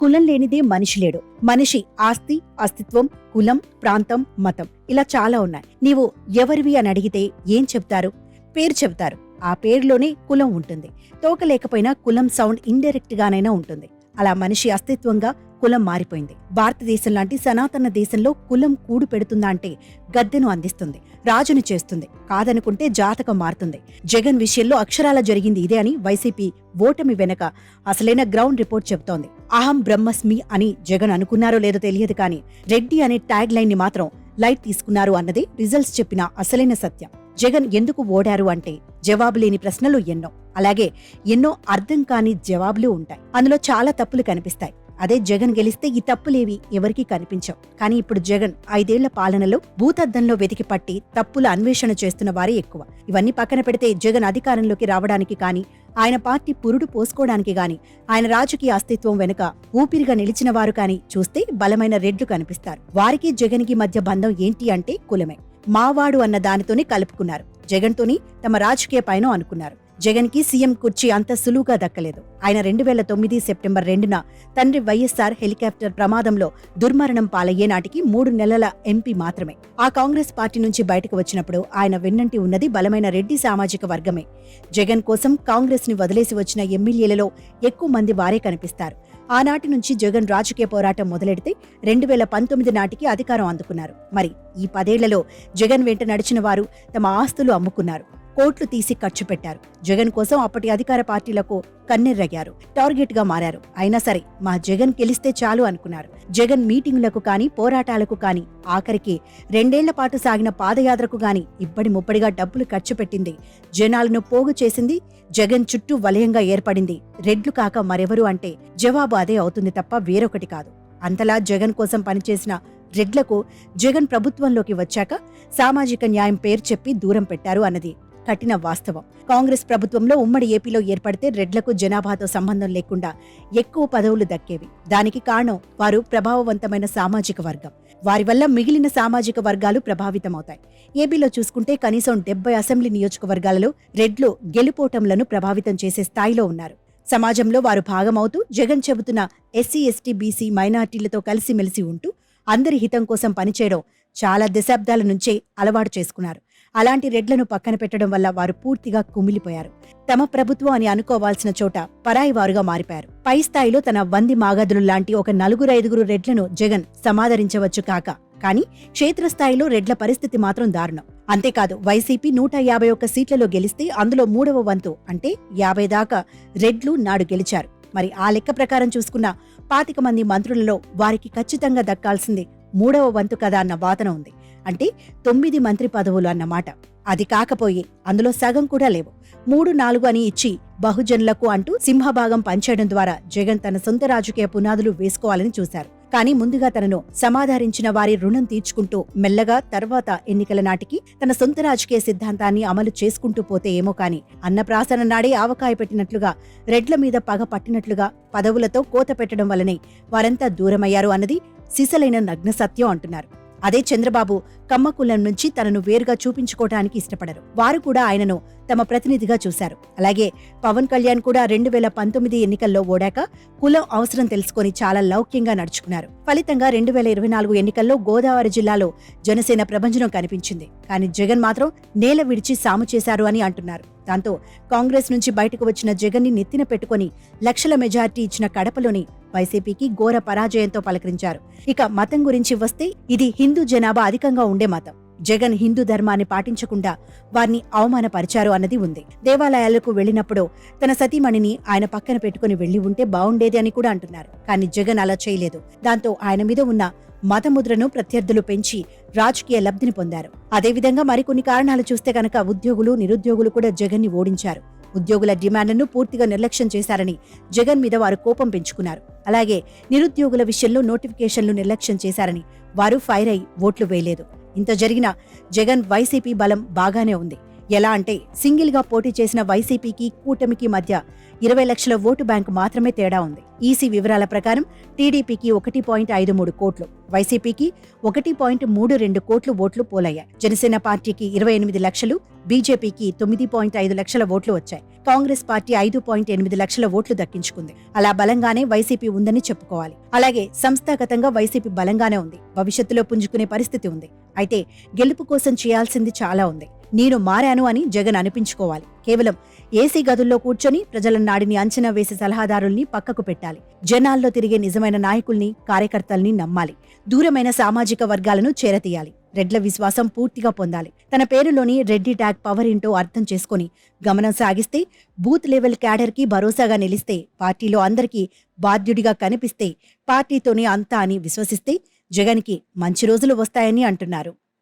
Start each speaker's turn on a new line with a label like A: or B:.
A: కులం లేనిదే మనిషి లేడు. మనిషి ఆస్తి అస్తిత్వం కులం ప్రాంతం మతం ఇలా చాలా ఉన్నాయి. నీవు ఎవరివి అని అడిగితే ఏం చెప్తారు? పేరు చెబుతారు ఆ పేరులోనే కులం ఉంటుంది. తోక లేకపోయినా కులం సౌండ్ ఇండైరెక్ట్ గానైనా ఉంటుంది. అలా మనిషి అస్తిత్వంగా కులం మారిపోయింది. భారతదేశం లాంటి సనాతన దేశంలో కులం కూడు పెడుతుందా అంటే గద్దెను అందిస్తుంది. రాజును చేస్తుంది. కాదనుకుంటే జాతకం మారుతుంది. జగన్ విషయంలో అక్షరాల జరిగింది ఇదే అని వైసీపీ ఓటమి వెనక అసలైన గ్రౌండ్ రిపోర్ట్ చెబుతోంది అహం బ్రహ్మస్మి అని జగన్ అనుకున్నారో లేదో తెలియదు కానీ రెడ్డి అనే ట్యాగ్ లైన్ని మాత్రం లైట్ తీసుకున్నారు అన్నదే రిజల్ట్స్ చెప్పిన అసలైన సత్యం. జగన్ ఎందుకు ఓడారు అంటే జవాబు లేని ప్రశ్నలు ఎన్నో. అలాగే ఎన్నో అర్థం కాని జవాబులు ఉంటాయి. అందులో చాలా తప్పులు కనిపిస్తాయి. అదే జగన్ గెలిస్తే ఈ తప్పులేవి ఎవరికీ కనిపించవు. కానీ ఇప్పుడు జగన్ ఐదేళ్ళ పాలనలో భూతద్దంలో వెతికి పట్టి తప్పుల అన్వేషణ చేస్తున్న వారే ఎక్కువ. ఇవన్నీ పక్కన పెడితే జగన్ అధికారంలోకి రావడానికి కానీ ఆయన పార్టీ పురుడు పోసుకోవడానికి గాని ఆయన రాజకీయ అస్తిత్వం వెనుక ఊపిరిగా నిలిచిన వారు కానీ చూస్తే బలమైన రెడ్లు కనిపిస్తారు. వారికి జగన్కి మధ్య బంధం ఏంటి అంటే కులమే. మావాడు అన్న దానితోనే కలుపుకున్నారు. జగన్తోని తమ రాజకీయ పయనం అనుకున్నారు. జగన్కి సీఎం కుర్చీ అంత సులువుగా దక్కలేదు. ఆయన రెండు వేల తొమ్మిది సెప్టెంబర్ రెండున తండ్రి వైఎస్ఆర్ హెలికాప్టర్ ప్రమాదంలో దుర్మరణం పాలయ్యే నాటికి మూడు నెలల ఎంపీ మాత్రమే. ఆ కాంగ్రెస్ పార్టీ నుంచి బయటకు వచ్చినప్పుడు ఆయన వెన్నంటి ఉన్నది బలమైన రెడ్డి సామాజిక వర్గమే. జగన్ కోసం కాంగ్రెస్ని వదిలేసి వచ్చిన ఎమ్మెల్యేలలో ఎక్కువ మంది వారే కనిపిస్తారు. ఆనాటి నుంచి జగన్ రాజకీయ పోరాటం మొదలెడితే రెండు వేల పంతొమ్మిది నాటికి అధికారం అందుకున్నారు. మరి ఈ పదేళ్ళలో జగన్ వెంట నడిచిన వారు తమ ఆస్తులు అమ్ముకున్నారు. కోట్లు తీసి ఖర్చు పెట్టారు. జగన్ కోసం అప్పటి అధికార పార్టీలకు కన్నెర్రగారు టార్గెట్గా మారారు. అయినా సరే మా జగన్ గెలిస్తే చాలు అనుకున్నారు. జగన్ మీటింగులకు కానీ పోరాటాలకు కానీ ఆఖరికి రెండేళ్ళ పాటు సాగిన పాదయాత్రకు గాని ఇబ్బడి ముప్పడిగా డబ్బులు ఖర్చు పెట్టింది. జనాలను పోగు చేసింది జగన్ చుట్టూ వలయంగా ఏర్పడింది. రెడ్లు కాక మరెవరు అంటే జవాబు అదే అవుతుంది తప్ప వేరొకటి కాదు. అంతలా జగన్ కోసం పనిచేసిన రెడ్లకు జగన్ ప్రభుత్వంలోకి వచ్చాక సామాజిక న్యాయం పేరు చెప్పి దూరం పెట్టారు అన్నది కఠిన వాస్తవం. కాంగ్రెస్ ప్రభుత్వంలో ఉమ్మడి ఏపీలో ఏర్పడితే రెడ్లకు జనాభాతో సంబంధం లేకుండా ఎక్కువ పదవులు దక్కేవి. దానికి కారణం వారు ప్రభావవంతమైన సామాజిక వర్గం. వారి వల్ల మిగిలిన సామాజిక వర్గాలు ప్రభావితమవుతాయి. ఏపీలో చూసుకుంటే కనీసం డెబ్బై అసెంబ్లీ నియోజకవర్గాలలో రెడ్లు గెలుపోటంలను ప్రభావితం చేసే స్థాయిలో ఉన్నారు. సమాజంలో వారు భాగమవుతూ జగన్ చెబుతున్న ఎస్సీ ఎస్టీ బీసీ మైనార్టీలతో కలిసిమెలిసి ఉంటూ అందరి హితం కోసం పనిచేయడం చాలా దశాబ్దాల నుంచే అలవాటు చేసుకున్నారు. అలాంటి రెడ్లను పక్కన పెట్టడం వల్ల వారు పూర్తిగా కుమిలిపోయారు. తమ ప్రభుత్వం అని అనుకోవాల్సిన చోట పరాయి వారుగా మారిపోయారు. పై స్థాయిలో తన వంది మాగదులు లాంటి ఒక నలుగురు ఐదుగురు రెడ్లను జగన్ సమాదరించవచ్చు కాక. కానీ క్షేత్రస్థాయిలో రెడ్ల పరిస్థితి మాత్రం దారుణం. అంతేకాదు వైసీపీ నూట యాభై ఒక్క సీట్లలో గెలిస్తే అందులో మూడవ వంతు అంటే యాభై దాకా రెడ్లు నాడు గెలిచారు. మరి ఆ లెక్క ప్రకారం చూసుకున్న పాతిక మంది మంత్రులలో వారికి ఖచ్చితంగా దక్కాల్సింది మూడవ వంతు కదా అన్న వాదన ఉంది. అంటే తొమ్మిది మంత్రి పదవులు అన్నమాట. అది కాకపోయి అందులో సగం కూడా లేవు. మూడు నాలుగు అని ఇచ్చి బహుజనులకు అంటూ సింహభాగం పంచేయడం ద్వారా జగన్ తన సొంత రాజకీయ పునాదులు వేసుకోవాలని చూశారు. కానీ ముందుగా తనను సమాధారించిన వారి రుణం తీర్చుకుంటూ మెల్లగా తర్వాత ఎన్నికల నాటికి తన సొంత రాజకీయ సిద్ధాంతాన్ని అమలు చేసుకుంటూ పోతే ఏమో కాని అన్నప్రాసన నాడే ఆవకాయ పెట్టినట్లుగా రెడ్ల మీద పగ పట్టినట్లుగా పదవులతో కోత పెట్టడం వల్లనే వారంతా దూరమయ్యారు అన్నది సిసలైన నగ్న సత్యం అంటున్నారు. అదే చంద్రబాబు కమ్మకులం నుంచి తనను వేరుగా చూపించుకోవడానికి ఇష్టపడరు. వారు కూడా ఆయనను తమ ప్రతినిధిగా చూశారు. అలాగే పవన్ కళ్యాణ్ కూడా రెండు వేల పంతొమ్మిది ఎన్నికల్లో ఓడాక కులం అవసరం తెలుసుకొని చాలా లౌక్యంగా నడుచుకున్నారు. ఫలితంగా రెండు వేల ఇరవై నాలుగు ఎన్నికల్లో గోదావరి జిల్లాలో జనసేన ప్రభంజనం కనిపించింది. కానీ జగన్ మాత్రం నేల విడిచి సాము చేశారు అని అంటున్నారు. దాంతో కాంగ్రెస్ నుంచి బయటకు వచ్చిన జగన్ని నెత్తిన పెట్టుకుని లక్షల మెజార్టీ ఇచ్చిన కడపలోని వైసీపీకి ఘోర పరాజయంతో పలకరించారు. ఇక మతం గురించి వస్తే ఇది హిందూ జనాభా అధికంగా ఉండే మతం. జగన్ హిందూ ధర్మాన్ని పాటించకుండా వారిని అవమానపరిచారు అన్నది ఉంది. దేవాలయాలకు వెళ్ళినప్పుడు తన సతీమణిని ఆయన పక్కన పెట్టుకుని వెళ్ళి ఉంటే బాగుండేది అని కూడా అంటున్నారు. కానీ జగన్ అలా చేయలేదు. దాంతో ఆయన మీద ఉన్న మతముద్రను ప్రత్యర్థులు పెంచి రాజకీయ లబ్ధిని పొందారు. అదేవిధంగా మరికొన్ని కారణాలు చూస్తే కనుక ఉద్యోగులు నిరుద్యోగులు కూడా జగన్ని ఓడించారు. ఉద్యోగుల డిమాండ్లను పూర్తిగా నిర్లక్ష్యం చేశారని జగన్ మీద వారు కోపం పెంచుకున్నారు. అలాగే నిరుద్యోగుల విషయంలో నోటిఫికేషన్లు నిర్లక్ష్యం చేశారని వారు ఫైర్ అయి ఓట్లు వేయలేదు. ఇంత జరిగినా జగన్ వైసీపీ బలం బాగానే ఉంది. ఎలా అంటే సింగిల్గా పోటీ చేసిన వైసీపీకి కూటమికి మధ్య ఇరవై లక్షల ఓటు బ్యాంకు మాత్రమే తేడా ఉంది. ఈసీ వివరాల ప్రకారం టీడీపీకి ఒకటి పాయింట్ ఐదు మూడు కోట్లు వైసీపీకి ఒకటి పాయింట్ మూడు రెండు కోట్లు ఓట్లు పోలయ్యాయి. జనసేన పార్టీకి ఇరవై ఎనిమిది లక్షలు బీజేపీకి తొమ్మిది పాయింట్ ఐదు లక్షల ఓట్లు వచ్చాయి. కాంగ్రెస్ పార్టీ ఐదు పాయింట్ ఎనిమిది లక్షల ఓట్లు దక్కించుకుంది. అలా బలంగానే వైసీపీ ఉందని చెప్పుకోవాలి. అలాగే సంస్థాగతంగా వైసీపీ బలంగానే ఉంది. భవిష్యత్తులో పుంజుకునే పరిస్థితి ఉంది. అయితే గెలుపు కోసం చేయాల్సింది చాలా ఉంది. నేను మారాను అని జగన్ అనిపించుకోవాలి. కేవలం ఏసీ గదుల్లో కూర్చొని ప్రజల నాడిని అంచనా వేసే సలహాదారుల్ని పక్కకు పెట్టాలి. జనాల్లో తిరిగే నిజమైన నాయకుల్ని కార్యకర్తల్ని నమ్మాలి. దూరమైన సామాజిక వర్గాలను చేరతీయాలి. రెడ్ల విశ్వాసం పూర్తిగా పొందాలి. తన పేరులోని రెడ్డి ట్యాగ్ పవర్ ఏంటో అర్థం చేసుకొని గమనం సాగిస్తే బూత్ లెవెల్ క్యాడర్కి భరోసాగా నిలిస్తే పార్టీలో అందరికీ బాధ్యుడిగా కనిపిస్తే పార్టీతోనే అంతా అని విశ్వసిస్తే జగన్కి మంచి రోజులు వస్తాయని అంటున్నారు.